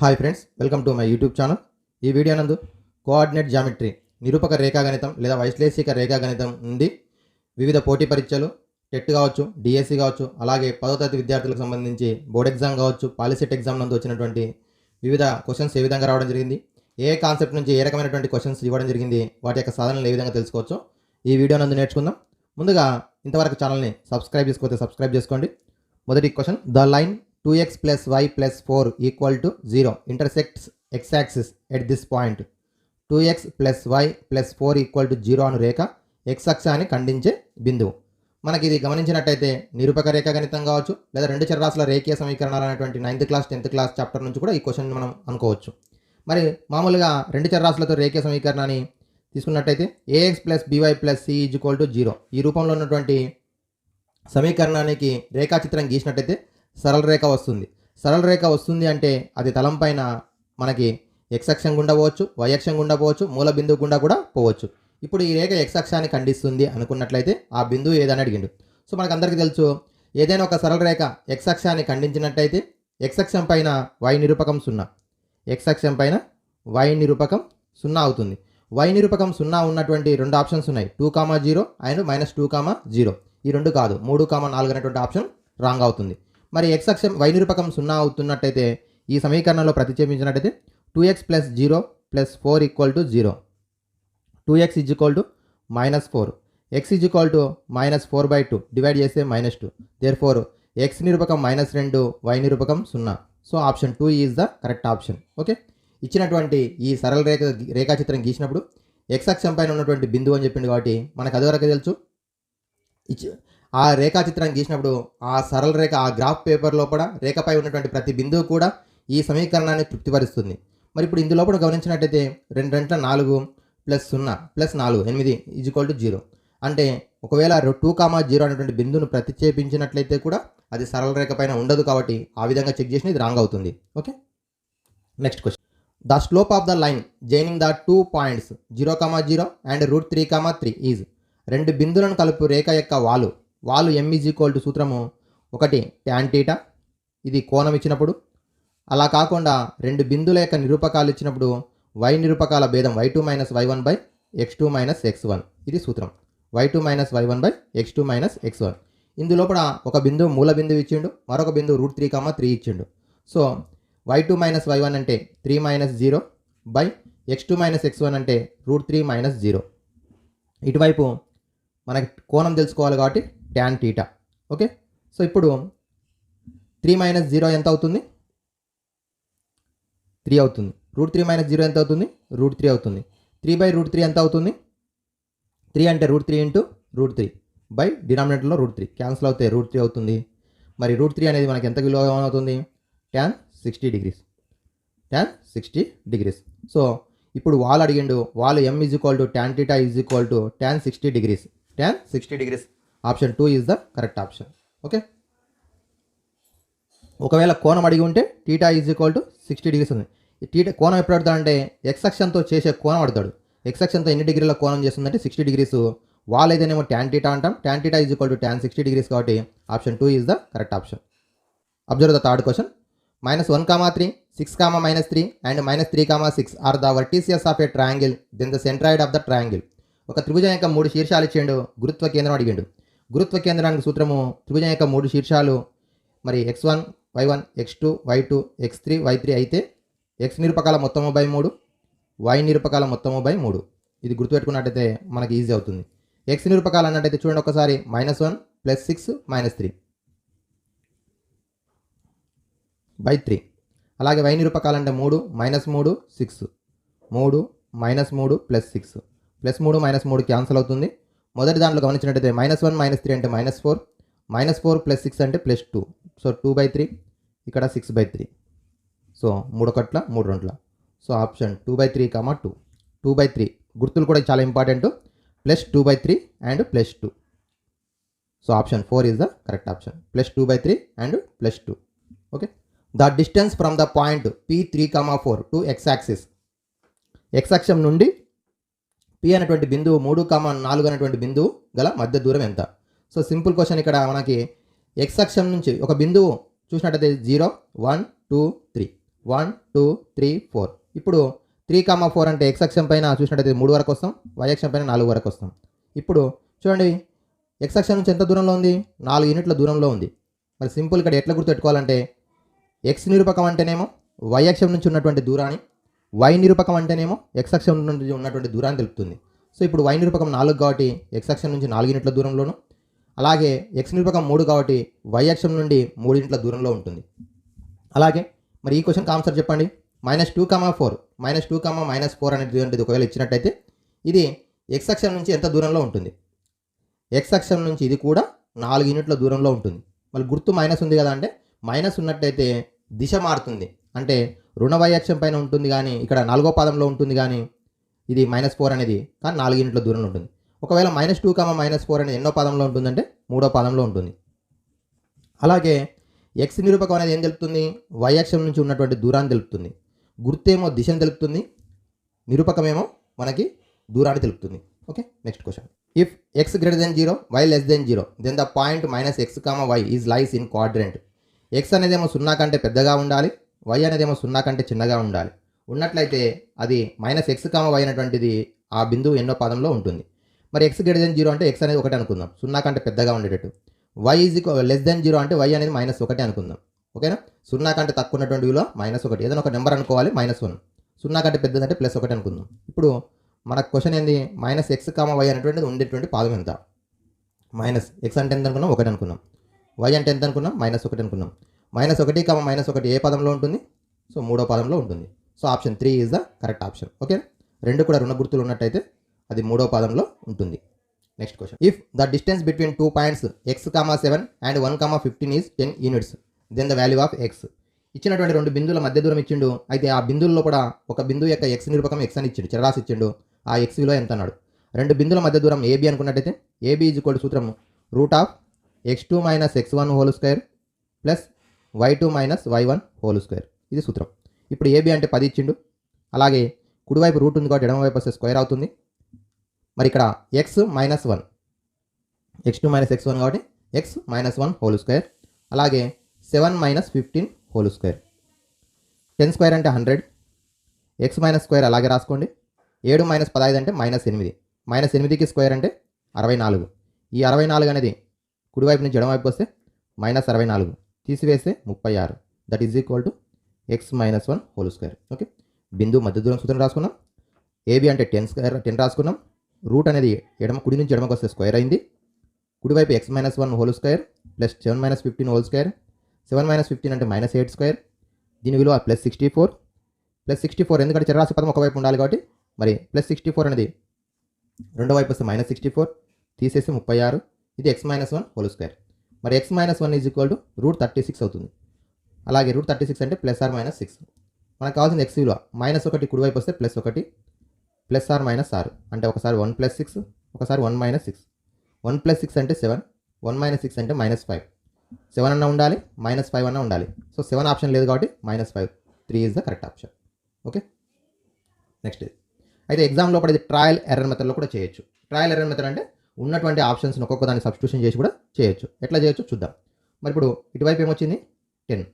Hi friends welcome to my YouTube channel ఈ video నందు coordinate geometry నిరూపక రేఖాగణితం లేదా వైశ్లేషిక రేఖాగణితం నుండి వివిధ పోటీ పరీక్షలు టెట్ కావచ్చు డిఎస్సి కావచ్చు అలాగే పదో తరగతి విద్యార్థులకు సంబంధించి బోర్డ్ ఎగ్జామ్ కావచ్చు పాలిసెట్ ఎగ్జామ్ నందు వచ్చినటువంటి వివిధ క్వశ్చన్స్ ఏ విధంగా రావడం జరిగింది ఏ కాన్సెప్ట్ నుంచి ఏ రకమైనటువంటి క్వశ్చన్స్ ఇవ్వడం జరిగింది వాటి యొక్క సాధనలు ఏ విధంగా తెలుసుకోవచ్చు ఈ వీడియో నందు నేర్చుకుందాం. ముందుగా ఇంతవరకు ఛానల్ని సబ్స్క్రైబ్ చేసుకోతే సబ్స్క్రైబ్ చేసుకోండి. మొదటి question the line two x plus y plus four equal to zero intersects x axis at this point two x plus y plus four equal to zero అను రేఖ ఎక్స్ అక్షాన్ని ఖండించే బిందువు. మనకి ఇది గమనించినట్టయితే నిరూపక రేఖ గణితం కావచ్చు లేదా రెండు చరరాశుల రేఖీయ సమీకరణాలు అనేటువంటి ninth class tenth class chapter నుంచి కూడా ఈ క్వశ్చన్ మనం అనుకోవచ్చు. మరి మామూలుగా రెండు చరరాశులతో రేఖీయ సమీకరణాన్ని తీసుకున్నట్టయితే a x plus b y plus c is equal to zero ఈ రూపంలో ఉన్నటువంటి సమీకరణానికి రేఖాచిత్రం గీసినట్టయితే సరళ రేఖ వస్తుంది. సరళ రేఖ వస్తుంది అంటే అది తలం పైన మనకి ఎక్స్ అక్షం గుండా పోవచ్చు వై అక్షం గుండా పోవచ్చు మూల బిందువు గుండా కూడా పోవచ్చు. ఇప్పుడు ఈ రేఖ ఎక్స్ అక్షాన్ని ఖండిస్తుంది అనుకున్నట్లయితే ఆ బిందువు ఏదని అడిగిండు. సో మనకు అందరికీ తెలుసు ఏదైనా ఒక సరళ రేఖ ఎక్స్ అక్షాన్ని ఖండించినట్టయితే ఎక్స్ అక్షం పైన వై నిరూపకం సున్నా. ఎక్స్ అక్షం పైన వై నిరూపకం సున్నా అవుతుంది. వై నిరూపకం సున్నా ఉన్నటువంటి రెండు ఆప్షన్స్ ఉన్నాయి. Two comma zero and minus two comma zero. ఈ రెండు కాదు. మూడు కామా నాలుగు అనేటువంటి ఆప్షన్ రాంగ్ అవుతుంది. మరి ఎక్స్ అక్షం వై నిరూపకం సున్నా అవుతున్నట్టయితే ఈ సమీకరణంలో ప్రతిక్షేపించినట్టయితే two x plus zero plus four equal to zero two x is equal to minus four x is equal to minus four by two divide చేస్తే minus two there for x నిరూపకం minus రెండు y నిరూపకం సున్నా. So option two is the correct option okay ఇచ్చినటువంటి ఈ సరళ రేఖ రేఖాచిత్రం గీసినప్పుడు X అక్షం పైన ఉన్నటువంటి బిందువు అని చెప్పింది కాబట్టి మనకు అదివరకు తెలుసు. ఇచ్చి ఆ రేఖాచిత్రం గీసినప్పుడు ఆ సరళ రేఖ ఆ గ్రాఫ్ పేపర్ లోపల రేఖపై ఉన్నటువంటి ప్రతి బిందువు కూడా ఈ సమీకరణాన్ని తృప్తిపరుస్తుంది. మరి ఇప్పుడు ఇందులో కూడా గమనించినట్టయితే రెండు రెంట్ల నాలుగు ప్లస్ సున్నా ప్లస్ నాలుగు ఎనిమిది ఈజ్ టు జీరో. అంటే ఒకవేళ టూ కామా జీరో అనేటువంటి బిందువును ప్రతిక్షేపించినట్లయితే కూడా అది సరళ రేఖ పైన ఉండదు కాబట్టి ఆ విధంగా చెక్ చేసిన ఇది రాంగ్ అవుతుంది. Okay? Next question. The slope of the line joining the two points zero comma zero and root three comma three is. రెండు బిందువులను కలుపు రేఖ యొక్క వాలు. వాలు ఎం ఈజ్ టు సూత్రము ఒకటి ట్యాన్ టీటా ఇది కోణం ఇచ్చినప్పుడు. అలా కాకుండా రెండు బిందుల యొక్క నిరూపకాలు ఇచ్చినప్పుడు వై నిరూపకాల భేదం y two minus y one by x two minus x one ఇది సూత్రం. Y two minus y one by x two minus x one ఇందులోపల ఒక బిందువు మూల బిందువు ఇచ్చిండు మరొక బిందువు రూట్ త్రీ కామా త్రీ ఇచ్చిండు. So y two minus y one అంటే three minus zero by x two minus x one అంటే రూట్ త్రీ మైనస్ జీరో ఇటువైపు మనకి కోణం తెలుసుకోవాలి కాబట్టి ట్యాన్ టీటా ఓకే సో ఇప్పుడు త్రీ మైనస్ జీరో ఎంత అవుతుంది? త్రీ అవుతుంది. రూట్ త్రీ మైనస్ జీరో ఎంత అవుతుంది? రూట్ త్రీ అవుతుంది. త్రీ బై రూట్ త్రీ ఎంత అవుతుంది? త్రీ అంటే root three into root three by డినామినేటర్లో root three cancel అవుతాయి రూట్ త్రీ అవుతుంది. మరి రూట్ త్రీ అనేది మనకి ఎంత విలువ అవుతుంది? Tan sixty degrees tan sixty degrees so ఇప్పుడు వాల్ అడిగిండు wall m is equal to tan theta is equal to tan sixty degrees tan sixty degrees option two is the correct option. Okay? ఒకవేళ కోణం అడిగి ఉంటే theta is equal to sixty degrees ఉంది. Theta కోణం ఎప్పుడు అడుగుతాడంటే ఎక్స్ అక్షంతో చేసే కోణం అడుగుతాడు ఎక్స్ ఎన్ని డిగ్రీల కోణం చేస్తుందంటే సిక్స్టీ డిగ్రీస్. వాల్ అయితేనేమో ట్యాన్ టీటా అంటాం. Tan theta is equal to tan sixty degrees కాబట్టి option two is the correct option observe the third question minus one comma three six comma minus three and minus three comma six are the vertices of a triangle then the centroid of the triangle ఒక త్రిభుజం యొక్క మూడు శీర్షాలు ఇచ్చిండు గురుత్వ కేంద్రం అడిగిండు. గురుత్వ కేంద్రానికి సూత్రము త్రిభుజం యొక్క మూడు శీర్షాలు. మరి x one y one x two y two x three y three అయితే ఎక్స్ నిరూపకాల మొత్తము బై మూడు వై నిరూపకాల మొత్తము బై మూడు. ఇది గుర్తుపెట్టుకున్నట్టయితే మనకి ఈజీ అవుతుంది. ఎక్స్ నిరూపకాలు అన్నట్టయితే చూడండి ఒకసారి. Minus one plus six minus three by three అలాగే వై నిరూపకాలు అంటే మూడు మైనస్ మూడు సిక్స్ మూడు మైనస్ మూడు ప్లస్ సిక్స్ ప్లస్ మూడు మైనస్ మూడు క్యాన్సిల్ అవుతుంది. మొదటి దాంట్లో గమనించినట్టయితే మైనస్ వన్ మైనస్ త్రీ అంటే minus four minus four plus six అంటే plus two so two by three ఇక్కడ సిక్స్ బై త్రీ సో మూడు ఒకట్ల మూడు రెండుల. So option two by three comma two two by three గుర్తులు కూడా చాలా important plus two by three and plus two so option four is the correct option plus two by three and plus two okay the distance from the point P three comma four to x axis x అక్షం నుండి P అనేటువంటి బిందువు మూడు comma నాలుగు అనేటువంటి బిందువు గల మధ్య దూరం ఎంత? సో సింపుల్ క్వశ్చన్ ఇక్కడ మనకి ఎక్స్ అక్షం నుంచి ఒక బిందువు చూసినట్టయితే zero one two three. One two three four. ఇప్పుడు త్రీ కామా ఫోర్ అంటే ఎక్స్ అక్షం పైన చూసినట్టయితే మూడు వరకు వస్తాం వై అక్షం పైన నాలుగు వరకు వస్తాం. ఇప్పుడు చూడండి ఎక్స్ అక్షం నుంచి ఎంత దూరంలో ఉంది? నాలుగు యూనిట్ల దూరంలో ఉంది. మరి సింపుల్ ఇక్కడ ఎట్లా గుర్తుపెట్టుకోవాలంటే ఎక్స్ నిరూపకం అంటేనేమో వై అక్షం నుంచి ఉన్నటువంటి దూరాన్ని వై నిరూపకం అంటేనేమో ఎక్స్ అక్షం నుండి ఉన్నటువంటి దూరాన్ని తెలుపుతుంది. సో ఇప్పుడు వై నిరూపకం నాలుగు కాబట్టి ఎక్స్ అక్షం నుంచి నాలుగు యూనిట్ల దూరంలోను అలాగే ఎక్స్ నిరూపకం మూడు కాబట్టి వై అక్షం నుండి మూడు యూనిట్ల దూరంలో ఉంటుంది. అలాగే మరి ఈ క్వశ్చన్కి ఆన్సర్ చెప్పండి. Minus two comma four minus two comma minus four అనేది ఒకవేళ ఇచ్చినట్టయితే ఇది ఎక్స్ అక్షం నుంచి ఎంత దూరంలో ఉంటుంది? ఎక్స్ అక్షం నుంచి ఇది కూడా నాలుగు యూనిట్ల దూరంలో ఉంటుంది. మళ్ళీ గుర్తు మైనస్ ఉంది కదా అంటే మైనస్ ఉన్నట్టయితే దిశ మారుతుంది. అంటే రుణ వై పైన ఉంటుంది కానీ ఇక్కడ నాలుగో పాదంలో ఉంటుంది కానీ ఇది మైనస్ ఫోర్ అనేది కానీ నాలుగింట్లో దూరంలో ఉంటుంది. ఒకవేళ minus two comma minus four అనేది ఎన్నో పాదంలో ఉంటుందంటే మూడో పాదంలో ఉంటుంది. అలాగే ఎక్స్ నిరూపకం అనేది ఏం తెలుపుతుంది? వైయక్షం నుంచి ఉన్నటువంటి దూరాన్ని తెలుపుతుంది. గుర్తేమో దిశను తెలుపుతుంది. నిరూపకమేమో మనకి దూరాన్ని తెలుపుతుంది. Okay next question. If x greater than zero y less than zero then the point minus x comma y is lies in quadrant x అనేదేమో సున్నా కంటే పెద్దగా ఉండాలి. వై అనేదేమో సున్నా కంటే చిన్నగా ఉండాలి. ఉన్నట్లయితే అది మైనస్ ఎక్స్ కామ వై అనేటువంటిది ఆ బిందువు ఎన్నో పాదంలో ఉంటుంది. మరి ఎక్స్ గ్రేటర్ దెన్ జీరో అంటే ఎక్స్ అనేది ఒకటి అనుకుందాం. సున్నా కంటే పెద్దగా ఉండేటట్టు. Y is less than zero అంటే వై అనేది మైనస్ ఒకటి అనుకుందాం. ఓకేనా? సున్నా కంటే తక్కువ ఉన్నటువంటి విలువ మైనస్ ఒకటి. ఏదైనా ఒక నెంబర్ అనుకోవాలి మైనస్ వన్ సున్నా కంటే పెద్దదంటే ప్లస్ ఒకటి అనుకుందాం. ఇప్పుడు మన క్వశ్చన్ ఏంది? మైనస్ ఎక్స్ కామ వై అనేటువంటిది ఉండేటువంటి పాదం ఎంత? మైనస్ ఎక్స్ అంటే ఎంత అనుకున్నాం ఒకటి అనుకున్నాం వై అంటే ఎంత అనుకున్నాం మైనస్ ఒకటి అనుకున్నాం మైనస్ ఒకటి కమ మైనస్ ఒకటి ఏ పదంలో ఉంటుంది? సో మూడో పదంలో ఉంటుంది. So option three is the correct option okay రెండు కూడా రుణ గుర్తులు ఉన్నట్టయితే అది మూడో పదంలో ఉంటుంది. Next question if the distance between two points x comma seven and one comma fifteen is ten units then the value of x ఇచ్చినటువంటి రెండు బిందువుల మధ్య దూరం ఇచ్చిండు. అయితే ఆ బిందువుల్లో కూడా ఒక బిందువు యొక్క ఎక్స్ నిరూపకం ఎక్స్ అని ఇచ్చిండు. చరరాశి ఇచ్చిండు. ఆ ఎక్స్ విలువ ఎంత అన్నాడు? రెండు బిందువుల మధ్య దూరం ఏబి అనుకున్నట్టయితే ఏబి ఈజ్ ఈక్వల్ సూత్రం root of x two minus x one whole square plus y two minus y one whole square ఇది సూత్రం. ఇప్పుడు ఏబి అంటే పది ఇచ్చిండు. అలాగే కుడివైపు రూట్ ఉంది కాబట్టి ఎడమవైపు వస్తే స్క్వేర్ అవుతుంది. మరి ఇక్కడ x minus one x two minus x one కాబట్టి x minus one whole square అలాగే seven minus fifteen whole square ten square అంటే హండ్రెడ్ ఎక్స్ మైనస్ స్క్వేర్ అలాగే రాసుకోండి. ఏడు మైనస్ పదహైదు అంటే మైనస్ ఎనిమిది. మైనస్ ఎనిమిదికి స్క్వేర్ అంటే అరవై నాలుగు. ఈ అరవై నాలుగు అనేది కుడివైపు నుంచి ఎడమవైపు వస్తే మైనస్ అరవై నాలుగు. తీసివేస్తే ముప్పై ఆరు. That is equal to x minus one whole square okay బిందు మధ్య దూరం సూత్రం రాసుకున్నాం. ఏబి అంటే టెన్ స్క్వేర్ టెన్ రాసుకున్నాం. రూట్ అనేది ఎడమ కుడి నుంచి ఎడమకు వస్తే స్క్వేర్ అయింది. కుడివైపు x minus one whole square plus seven minus fifteen whole square seven minus fifteen అంటే మైనస్ ఎయిట్ స్క్వేర్ దీని విలువ plus sixty four plus sixty four ఎందుకంటే చరరాశి పదం ఒకవైపు ఉండాలి కాబట్టి మరి ప్లస్ సిక్స్టీ ఫోర్ అనేది రెండో వైపు వస్తే మైనస్ సిక్స్టీ ఫోర్ తీసేసి ముప్పై ఆరు. ఇది x minus one whole square మరి x minus one is equal to root thirty six అవుతుంది. అలాగే రూట్ థర్టీ సిక్స్ అంటే ప్లస్ ఆర్ మైనస్ సిక్స్ మనకు కావాల్సిన ఎక్స్ విలువ మైనస్ ఒకటి కుడివైపు వస్తే ప్లస్ ఒకటి ప్లస్ ఆర్ మైనస్ ఆరు అంటే ఒకసారి వన్ ప్లస్ సిక్స్ ఒకసారి one minus six one plus six అంటే సెవెన్ వన్ మైనస్ సిక్స్ అంటే మైనస్ ఫైవ్ సెవెన్ అన్న ఉండాలి మైనస్ ఫైవ్ అన్న ఉండాలి. సో సెవెన్ ఆప్షన్ లేదు కాబట్టి minus five three is the correct option okay next అయితే ఎగ్జామ్ లోపల ఇది ట్రయల్ ఎర్రర్ మెథడ్లో కూడా చేయొచ్చు. ట్రయల్ ఎర్రర్ మెథడ్ అంటే ఉన్నటువంటి ఆప్షన్స్ని ఒక్కొక్క దాన్ని సబ్స్టిట్యూషన్ చేసి కూడా చేయొచ్చు. ఎట్లా చేయొచ్చు? చూద్దాం. మరి ఇప్పుడు ఇటువైపు ఏమొచ్చింది? Ten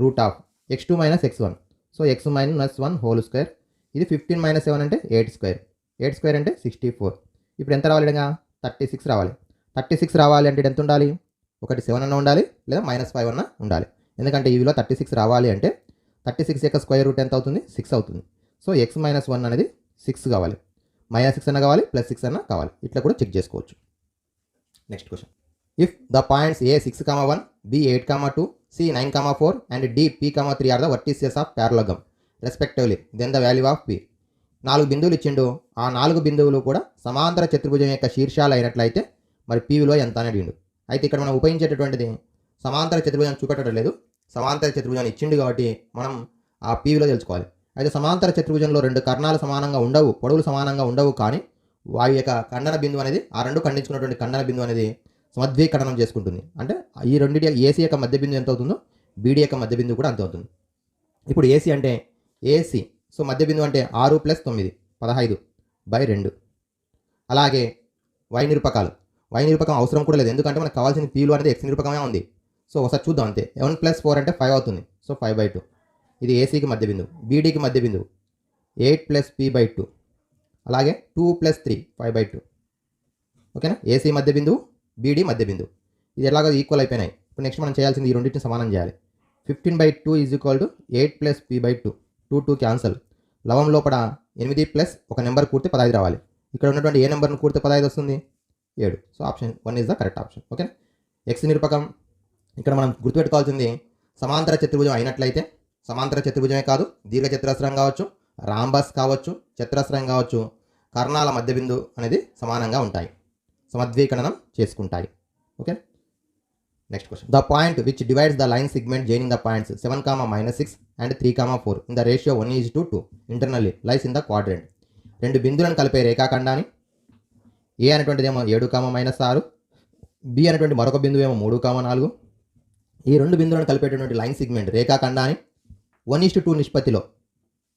root of x two minus x one so x minus one whole square ఇది ఫిఫ్టీన్ మైనస్ సెవెన్ అంటే ఎయిట్ స్క్వేర్ ఎయిట్ స్క్వేర్ అంటే సిక్స్టీ ఫోర్ ఇప్పుడు ఎంత రావాలి ఇడగా థర్టీ సిక్స్ రావాలి. థర్టీ సిక్స్ రావాలి అంటే ఎంత ఉండాలి? ఒకటి సెవెన్ అన్న ఉండాలి లేదా మైనస్ ఫైవ్ అన్న ఉండాలి. ఎందుకంటే ఈ విలువ థర్టీ సిక్స్ రావాలి అంటే థర్టీ సిక్స్ యొక్క స్క్వేర్ రూట్ ఎంత అవుతుంది? సిక్స్ అవుతుంది. సో ఎక్స్ మైనస్ వన్ అనేది సిక్స్ కావాలి. మైనస్ సిక్స్ అన్న కావాలి ప్లస్ సిక్స్ అన్న కావాలి. ఇట్లా కూడా చెక్ చేసుకోవచ్చు. Next question if the points A six comma one B eight comma two C nine comma four and D P comma three are the vertices of parallelogram respectively then the value of P నాలుగు బిందువులు ఇచ్చిండు. ఆ నాలుగు బిందువులు కూడా సమాంతర చతుర్భుజం యొక్క శీర్షాలు అయినట్లయితే మరి పి విలువ ఎంత అని అడిగిండు. అయితే ఇక్కడ మనం ఉపయోగించేటటువంటిది సమాంతర చతుర్భుజం చూపెట్టడం లేదు సమాంతర చతుర్భుజాన్ని ఇచ్చిండు కాబట్టి మనం ఆ పీవీలో విలువ తెలుసుకోవాలి. అయితే సమాంతర చతుర్భుజంలో రెండు కర్ణాలు సమానంగా ఉండవు పొడవులు సమానంగా ఉండవు కానీ వారి యొక్క ఖండన బిందువు అనేది ఆ రెండు ఖండించుకున్నటువంటి ఖండన బిందువు అనేది సమద్వీకరణం చేసుకుంటుంది. అంటే ఈ రెండింటి ఏసీ యొక్క మధ్య బిందువు ఎంత అవుతుందో బీడీ యొక్క మధ్య బిందువు కూడా అంత అవుతుంది. ఇప్పుడు ఏసీ అంటే ఏసీ సో మధ్య బిందువు అంటే ఆరు ప్లస్ తొమ్మిది పదహైదు బై రెండు. అలాగే వై నిరూపకాలు. వై నిరూపకం అవసరం కూడా లేదు. ఎందుకంటే మనకు కావాల్సిన పీలు అనేది ఎక్స్ నిరూపకమే ఉంది. సో ఒకసారి చూద్దాం అంతే. వన్ ప్లస్ ఫోర్ అంటే ఫైవ్ అవుతుంది. సో ఫైవ్ బై టూ ఇది ఏసీకి మధ్య బిందువు బీడీకి మధ్య బిందువు. Eight plus P by two అలాగే two plus three five by two ఓకేనా ఏసీ మధ్య బిందువు బీడీ మధ్య బిందువు. ఇది ఎలాగో ఈక్వల్ అయిపోయినాయి. ఇప్పుడు నెక్స్ట్ మనం చేయాల్సింది ఈ రెండింటిని సమానం చేయాలి. Fifteen by two is equal to eight plus P by two two two cancel లవం లోపల ఎనిమిది ప్లస్ ఒక నెంబర్ కూడితే పదహైదు రావాలి. ఇక్కడ ఉన్నటువంటి ఏ నెంబర్ను కూడితే పదహైదు వస్తుంది? ఏడు. So option one is the correct option okay X నిరూపకం. ఇక్కడ మనం గుర్తుపెట్టుకోవాల్సింది సమాంతర చతుర్భుజం అయినట్లయితే సమాంతర చతుర్భుజమే కాదు దీర్ఘ చతురస్రం కావచ్చు రాంబస్ కావచ్చు చతురస్రం కావచ్చు కర్ణాల మధ్య బిందు అనేది సమానంగా ఉంటాయి. సమద్వీకరణం చేసుకుంటాయి. Okay? Next question the point which divides the line segment joining the points seven comma minus six and three comma four in the ratio one is to two internally lies in the quadrant రెండు బిందువులను కలిపే రేఖాఖండాన్ని ఏ అనేటువంటిది ఏమో ఏడు comma minus ఆరు B అనేటువంటి మరొక బిందువు ఏమో మూడు కామ నాలుగు. ఈ రెండు బిందువులను కలిపేటటువంటి లైన్ సిగ్మెంట్ రేఖాఖండాన్ని వన్ ఈస్ట్ టూ నిష్పత్తిలో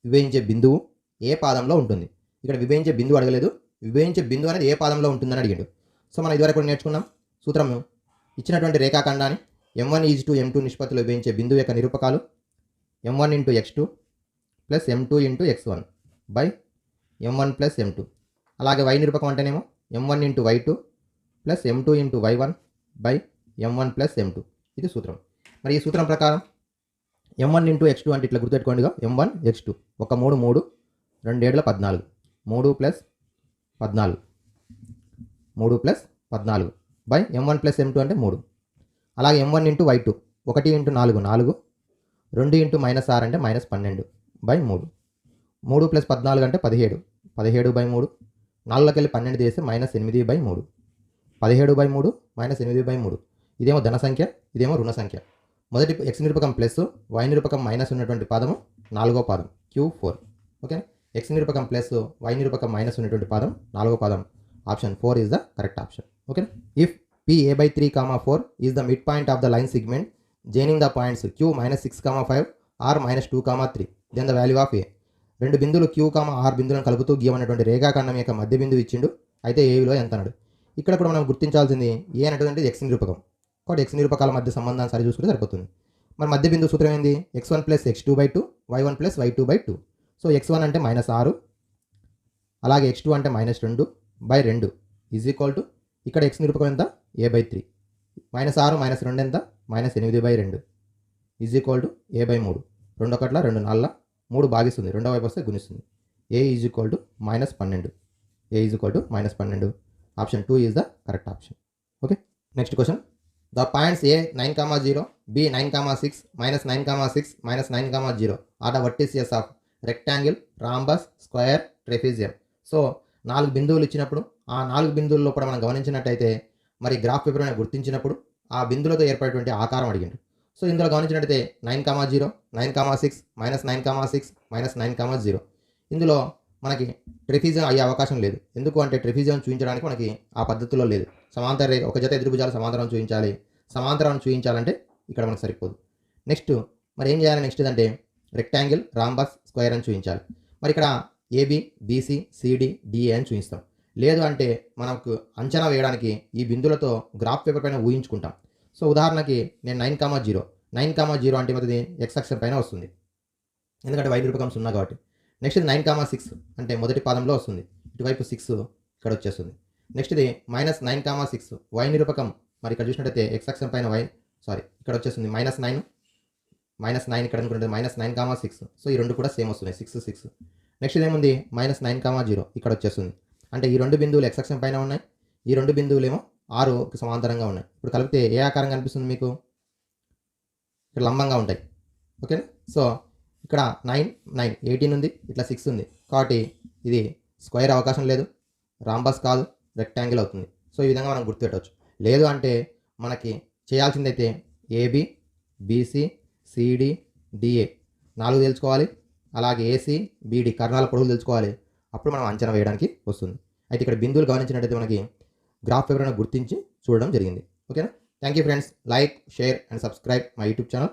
విభజించే బిందువు ఏ పాదంలో ఉంటుంది? ఇక్కడ విభజించే బిందువు అడగలేదు. విభజించే బిందువు అనేది ఏ పాదంలో ఉంటుందని అడిగాడు. సో మనం ఇదివరకు కూడా నేర్చుకున్నాం. సూత్రం ఇచ్చినటువంటి రేఖాఖండాన్ని M one is to M two నిష్పత్తిలో విభజించే బిందువు యొక్క నిరూపకాలు M one into X two plus M two into X one by M one plus M two అలాగే వై నిరూపకం అంటేనేమో? M one into Y two plus M two into Y one by M one plus M two ఇది సూత్రం. మరి ఈ సూత్రం ప్రకారం M one into X two అంటే ఇట్లా గుర్తుపెట్టుకోండిగా. ఎం వన్ ఎక్స్ టూ ఒక మూడు మూడు రెండు పద్నాలుగు. మూడు ప్లస్ పద్నాలుగు. మూడు ప్లస్ పద్నాలుగు. By M one plus M two అంటే మూడు. అలాగే M one into Y two ఒకటి ఇంటూ నాలుగు నాలుగు. రెండు ఇంటూ మైనస్ ఆరు అంటే మైనస్ పన్నెండు. బై మూడు. మూడు ప్లస్ పద్నాలుగు అంటే పదిహేడు. పదిహేడు బై మూడు. నాలుగులోకి వెళ్ళి పన్నెండు తీస్తే మైనస్ ఎనిమిది బై మూడు. పదిహేడు బై మూడు మైనస్ ఎనిమిది బై మూడు. ఇదేమో ధన సంఖ్య ఇదేమో రుణ సంఖ్య. మొదటి ఎక్స్ నిరూపకం ప్లస్ వై నిరూపకం మైనస్ ఉన్నటువంటి పదము నాలుగో పాదం క్యూ ఫోర్ ఓకే ఎక్స్ నిరూపకం ప్లస్ వై నిరూపకం మైనస్ ఉన్నటువంటి పదం నాలుగో పాదం. Option four is the correct option okay if P A by three comma four is the mid point of the line segment joining the points Q minus six comma five R minus two comma three then the value of A రెండు బిందులు queue comma R బిందువులను కలుపుతూ గీయమన్నటువంటి రేఖాఖండం యొక్క మధ్య బిందువు ఇచ్చిండు. అయితే ఏ విలువ ఎంత అన్నాడు? ఇక్కడ కూడా మనం గుర్తించాల్సింది ఏ అనేటువంటి ఎక్స్ నిరూపకం. కాబట్టి ఎక్స్ నిరూపకాల మధ్య సంబంధాన్ని సరి చూసుకుంటే సరిపోతుంది. మరి మధ్య బిందువు సూత్రం ఏంది? X one plus X two by two Y one plus Y two by two so X one అంటే మైనస్ ఆరు అలాగే ఎక్స్ టూ అంటే మైనస్ రెండు బై రెండు ఈజ్ ఈక్వల్ టు ఇక్కడ ఎక్స్ నిరూపకం ఎంత? ఏ బై త్రీ మైనస్ ఆరు మైనస్ రెండు ఎంత? మైనస్ ఎనిమిది బై రెండు is equal to A by మూడు. రెండు ఒకట్ల రెండు నాలుగు మూడు భాగిస్తుంది. రెండో వైపు వస్తే గుణిస్తుంది. A is equal to minus పన్నెండు. A is equal to minus పన్నెండు. Option two is the correct option okay next question the points A nine comma zero B nine comma six minus nine comma six minus nine comma zero are the vertices of rectangle rhombus square trapezium so నాలుగు బిందువులు ఇచ్చినప్పుడు ఆ నాలుగు బిందువుల్లో కూడా మనం గమనించినట్టయితే మరి graph paper గుర్తించినప్పుడు ఆ బిందువులతో ఏర్పడేటువంటి ఆకారం అడిగిండు. సో ఇందులో గమనించినట్టయితే nine comma zero nine comma six minus nine comma six minus nine comma zero ఇందులో మనకి ట్రెఫిజం అయ్యే అవకాశం లేదు. ఎందుకు అంటే ట్రెఫిజం చూపించడానికి మనకి ఆ పద్ధతిలో లేదు. సమాంతర ఒక జత ఎదురుభుజాలు సమాంతరం చూపించాలి సమాంతరం చూపించాలంటే ఇక్కడ మనకు సరిపోదు. నెక్స్ట్ మరి ఏం చేయాలి నెక్స్ట్ అంటే రెక్టాంగిల్ రాంబస్ స్క్వేర్ అని చూపించాలి మరి ఇక్కడ ఏబి బీసీ సిడి డిఏ అని చూపిస్తాం లేదు అంటే మనకు అంచనా వేయడానికి ఈ బిందులతో గ్రాఫ్ పేపర్ పైన ఊహించుకుంటాం. సో ఉదాహరణకి నేను nine comma zero. Nine comma zero అంటే మొదటి ఎక్స్ అక్షరం పైన వస్తుంది. ఎందుకంటే వైద్య రూపకం సున్నా కాబట్టి. నెక్స్ట్ ఇది నైన్ కామా సిక్స్. అంటే మొదటి పాదంలో వస్తుంది. ఇటువైపు సిక్స్ ఇక్కడ వచ్చేస్తుంది నెక్స్ట్ ఇది minus nine comma six. Y నిరూపకం. మరి ఇక్కడ చూసినట్టయితే ఎక్స్ పైన వై సారీ ఇక్కడ వచ్చేస్తుంది మైనస్ నైన్. మైనస్ నైన్ ఇక్కడ అనుకుంటే minus nine comma six. So ఈ రెండు కూడా సేమ్ వస్తున్నాయి. సిక్స్ సిక్స్ నెక్స్ట్ ఏముంది మైనస్ నైన్ కామా జీరో. ఇక్కడ వచ్చేస్తుంది అంటే ఈ రెండు బిందువులు ఎక్స్ పైన ఉన్నాయి. ఈ రెండు బిందువులు ఏమో ఆరుకి సమాంతరంగా ఉన్నాయి. ఇప్పుడు కలిపితే ఏ ఆకారం కనిపిస్తుంది మీకు? ఇక్కడ లంబంగా ఉంటాయి. ఓకేనా? సో ఇక్కడ నైన్ నైన్ ఎయిటీన్ ఉంది ఇట్లా సిక్స్ ఉంది. కాబట్టి ఇది స్క్వేర్ అవకాశం లేదు రాంబస్ కాదు రెక్టాంగిల్ అవుతుంది. సో ఈ విధంగా మనం గుర్తుపెట్టవచ్చు. లేదు అంటే మనకి చేయాల్సిందైతే ఏబి బీసీ సిడి డిఏ నాలుగు తెలుసుకోవాలి అలాగే ఏసీ బీడి కర్ణాల పొడవులు తెలుసుకోవాలి. అప్పుడు మనం అంచనా వేయడానికి వస్తుంది. అయితే ఇక్కడ బిందువులు గమనించినట్టయితే మనకి గ్రాఫ్ పేపర్ గుర్తించి చూడడం జరిగింది. ఓకేనా? Thank you friends like share and subscribe my YouTube channel